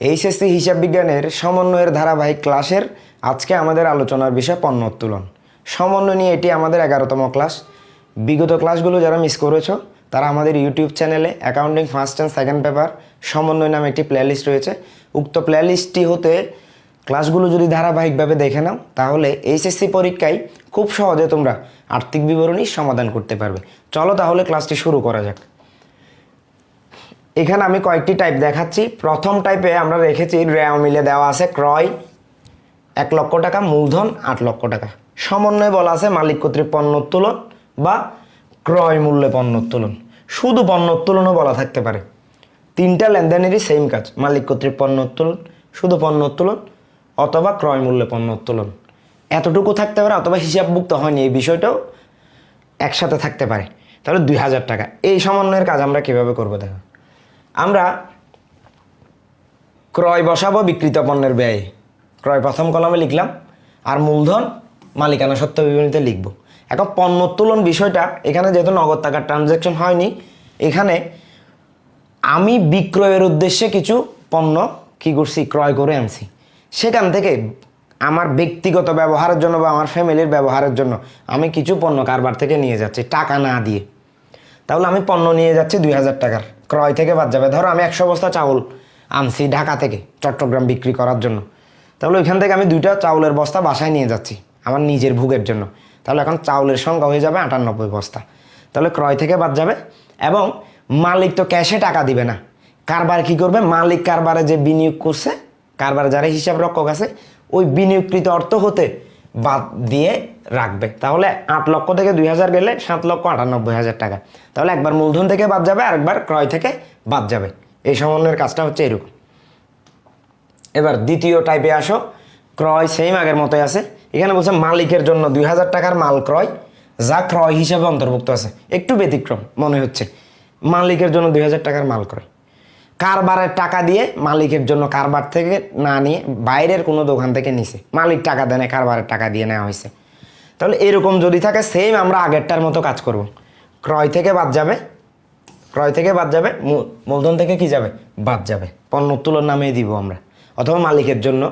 HSC হিসাব বিজ্ঞানের সমন্বয়ের ধারাবাহিক ক্লাসের আজকে আমাদের আলোচনার বিষয় পণ্য উত্তোলন। সমন্বয় নিয়ে এটি আমাদের এগারোতম ক্লাস। বিগত ক্লাসগুলো যারা মিস করেছ, তারা আমাদের ইউটিউব চ্যানেলে accounting first and second paper সমন্বয় নামে একটি প্লেলিস্ট রয়েছে। উক্ত প্লেলিস্টটি হতে ক্লাসগুলো যদি ধারাবাহিকভাবে দেখে নাও, তাহলে এইচএসসি পরীক্ষায় খুব সহজে তোমরা আর্থিক বিবরণী সমাধান করতে পারবে। চলো তাহলে ক্লাসটি শুরু করা যাক। এখানে আমি কয়েকটি টাইপ দেখাচ্ছি। প্রথম টাইপে আমরা রেখেছি রেওয়া মিলে দেওয়া আছে ক্রয়, এক লক্ষ টাকা, মূলধন, আট লক্ষ টাকা। সমন্বয়ে বলা আছে মালিক কর্তৃক পণ্য উত্তোলন বা ক্রয় মূল্যে পণ্য উত্তোলন। শুধু পণ্য উত্তোলনও বলা থাকতে পারে। তিনটা লেনদেনেরই সেম কাজ, মালিক কর্তৃক পণ্য উত্তোলন, শুধু পণ্য উত্তোলন অথবা ক্রয় মূল্যে পণ্য উত্তোলন। এতটুকু থাকতে পারে, অথবা হিসাবভুক্ত হয়নি এই বিষয়টাও একসাথে থাকতে পারে। তাহলে দুই হাজার টাকা। এই সমন্বয়ের কাজ আমরা কীভাবে করব দেখো। আমরা ক্রয় বসাবো, বিক্রিত পণ্যের ব্যয়। ক্রয় প্রথম কলমে লিখলাম, আর মূলধন মালিকানা সত্ত্ব বিবরণীতে লিখব। এখন পণ্য উত্তোলন বিষয়টা, এখানে যেহেতু নগদ টাকার ট্রানজ্যাকশন হয়নি, এখানে আমি বিক্রয়ের উদ্দেশ্যে কিছু পণ্য কী করছি, ক্রয় করে আনছি। সেখান থেকে আমার ব্যক্তিগত ব্যবহারের জন্য বা আমার ফ্যামিলির ব্যবহারের জন্য আমি কিছু পণ্য কারবার থেকে নিয়ে যাচ্ছি, টাকা না দিয়ে। তাহলে আমি পণ্য নিয়ে যাচ্ছি দুই হাজার টাকার। ক্রয় থেকে বাদ যাবে। ধরো আমি একশো বস্তা চাউল আনছি ঢাকা থেকে চট্টগ্রাম বিক্রি করার জন্য। তাহলে ওইখান থেকে আমি দুইটা চাউলের বস্তা বাসায় নিয়ে যাচ্ছি আমার নিজের ভোগের জন্য। তাহলে এখন চাউলের সংখ্যা হয়ে যাবে আটানব্বই বস্তা। তাহলে ক্রয় থেকে বাদ যাবে এবং মালিক তো ক্যাশে টাকা দিবে না। কারবার কি করবে? মালিক কারবারে যে বিনিয়োগ করছে, কারবার যারা হিসাব রক্ষক আছে, ওই বিনিয়োগকৃত অর্থ হতে বাদ দিয়ে রাখবে। তাহলে আট লক্ষ থেকে দুই হাজার গেলে সাত লক্ষ আটানব্বই হাজার টাকা। তাহলে একবার মূলধন থেকে বাদ যাবে, আরেকবার ক্রয় থেকে বাদ যাবে। এই সমন্বয়ের কাজটা হচ্ছে এরকম। এবার দ্বিতীয় টাইপে আসো। ক্রয় সেম আগের মতোই আছে। এখানে বলছে মালিকের জন্য দুই হাজার টাকার মাল ক্রয়, যা ক্রয় হিসেবে অন্তর্ভুক্ত আছে। একটু ব্যতিক্রম মনে হচ্ছে। মালিকের জন্য দুই হাজার টাকার মাল ক্রয়। কারবারের টাকা দিয়ে মালিকের জন্য কারবার থেকে না নিয়ে বাইরের কোনো দোকান থেকে নিছে। মালিক টাকা দেয় কারবারের টাকা দিয়ে নেওয়া হয়েছে। তাহলে এরকম যদি থাকে সেম আমরা আগেরটার মতো কাজ করব। ক্রয় থেকে বাদ যাবে, ক্রয় থেকে বাদ যাবে মূলধন থেকে কি যাবে? বাদ যাবে। পণ্য উত্তোলন নামেই দিব আমরা। অথবা মালিকের জন্য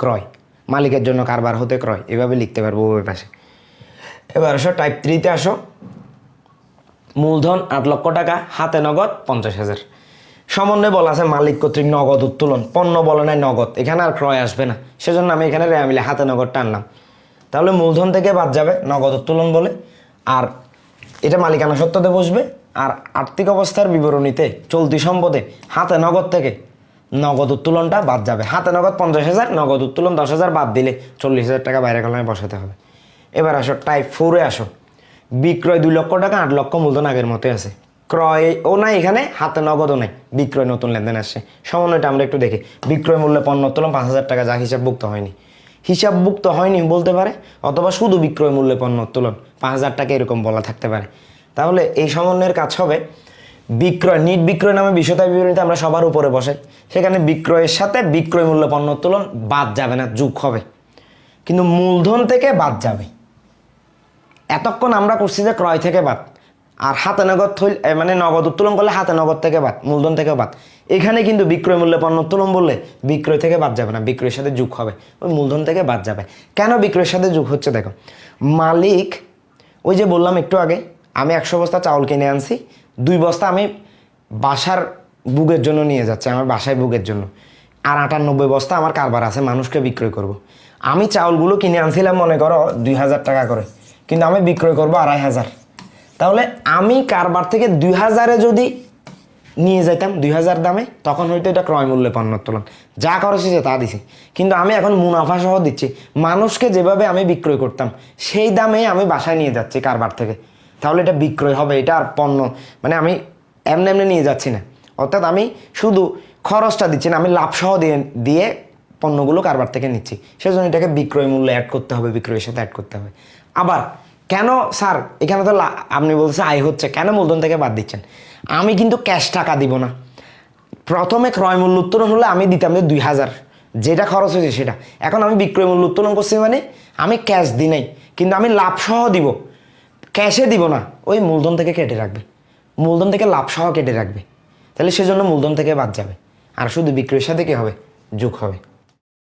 ক্রয়। মালিকের জন্য কারবার হতে ক্রয়। এভাবে লিখতে পারব ওই পাশে। এবার আসো টাইপ থ্রিতে আসো। মূলধন আট লক্ষ টাকা, হাতে নগদ পঞ্চাশ হাজার। সমন্বয়ে বলা আছে মালিক কর্তৃক নগদ উত্তোলন। পণ্য বলে নাই নগদ। এখানে আর ক্রয় আসবে না। সেজন্য আমি এখানে রেয়া মিলে হাতে নগদ টানলাম তাহলে মূলধন থেকে বাদ যাবে নগদ উত্তোলন বলে। আর এটা মালিকানা সত্ত্বতে বসবে। আর আর্থিক অবস্থার বিবরণীতে চলতি সম্পদে হাতে নগদ থেকে নগদ উত্তোলনটা বাদ যাবে। হাতে নগদ পঞ্চাশ হাজার, নগদ উত্তোলন দশ হাজার বাদ দিলে চল্লিশ হাজার টাকা বাইরে কলমে বসাতে হবে। এবার আসো, টাইপ ফোরে আসো। বিক্রয় দুই লক্ষ টাকা, আট লক্ষ মূলধন আগের মতোই আছে। ক্রয় ও নাই এখানে, হাতে নগদও নাই, বিক্রয় নতুন লেনদেন আসছে। সমন্বয়টা আমরা একটু দেখি। বিক্রয় মূল্যে পণ্য উত্তোলন পাঁচ হাজার টাকা, যা হিসাবভুক্ত হয়নি। হিসাবভুক্ত হয়নি বলতে পারে, অথবা শুধু বিক্রয় মূল্যে পণ্য উত্তোলন। পাঁচ হাজার টাকা এরকম বলা থাকতে পারে। তাহলে এই সমন্বয়ের কাজ হবে, বিক্রয়, নিট বিক্রয় নামে বিষয়তা বিবরণীতে আমরা সবার উপরে বসাই সেখানে বিক্রয়ের সাথে বিক্রয় মূল্য পণ্য উত্তোলন বাদ যাবে না, যুগ হবে। কিন্তু মূলধন থেকে বাদ যাবে। এতক্ষণ আমরা করছি যে ক্রয় থেকে বাদ। আর হাতে নগদ থইল মানে নগদ উত্তোলন করলে হাতে নগদ থেকে বাদ, মূলধন থেকে বাদ। এখানে কিন্তু বিক্রয় মূল্যে পণ্য উত্তোলন বললে বিক্রয় থেকে বাদ যাবে না, বিক্রয়ের সাথে যুগ হবে। ওই মূলধন থেকে বাদ যাবে। কেন বিক্রয়ের সাথে যুগ হচ্ছে দেখো, মালিক, ওই যে বললাম একটু আগে, আমি একশো বস্তা চাউল কিনে আনছি, দুই বস্তা আমি বাসার বুগের জন্য নিয়ে যাচ্ছি, আমার বাসায় বুগের জন্য। আর আটানব্বই বস্তা আমার কারবার আছে, মানুষকে বিক্রয় করব। আমি চাউলগুলো কিনে আনছিলাম, মনে করো, দুই হাজার টাকা করে, কিন্তু আমি বিক্রয় করব আড়াই হাজার। তাহলে আমি কারবার থেকে দুই হাজারে যদি নিয়ে যাইতাম, দুই হাজার দামে, তখন হয়তো এটা ক্রয় মূল্যে পণ্য যা খরচ হয়েছে তা দিছি। কিন্তু আমি এখন মুনাফা সহ দিচ্ছি। মানুষকে যেভাবে আমি বিক্রয় করতাম, সেই দামে আমি বাসায় নিয়ে যাচ্ছি কারবার থেকে। তাহলে এটা বিক্রয় হবে, এটা আর পণ্য। মানে আমি এমনি এমনি নিয়ে যাচ্ছি না। অর্থাৎ আমি শুধু খরচটা দিচ্ছি না, আমি লাভ সহ দিয়ে দিয়ে পণ্যগুলো কারবার থেকে নিচ্ছি। সেজন্য এটাকে বিক্রয় মূল্য অ্যাড করতে হবে, বিক্রয়ের সাথে অ্যাড করতে হবে। আবার কেন, স্যার, এখানে তো আপনি বলছেন আয় হচ্ছে, কেন মূলধন থেকে বাদ দিচ্ছেন? আমি কিন্তু ক্যাশ টাকা দিব না। প্রথমে ক্রয় মূল্য উত্তোলন হলে আমি দিতাম যে দুই হাজার। যেটা খরচ হয়েছে সেটা। এখন আমি বিক্রয় মূল্য উত্তোলন করছি মানে আমি ক্যাশ দিই নাই, কিন্তু আমি লাভ সহ দিব ক্যাশে দিব না, ওই মূলধন থেকে কেটে রাখবে। মূলধন থেকে লাভ সহ কেটে রাখবে। তাহলে সেজন্য মূলধন থেকে বাদ যাবে। আর শুধু বিক্রয়ের সাথে কি হবে? যোগ হবে।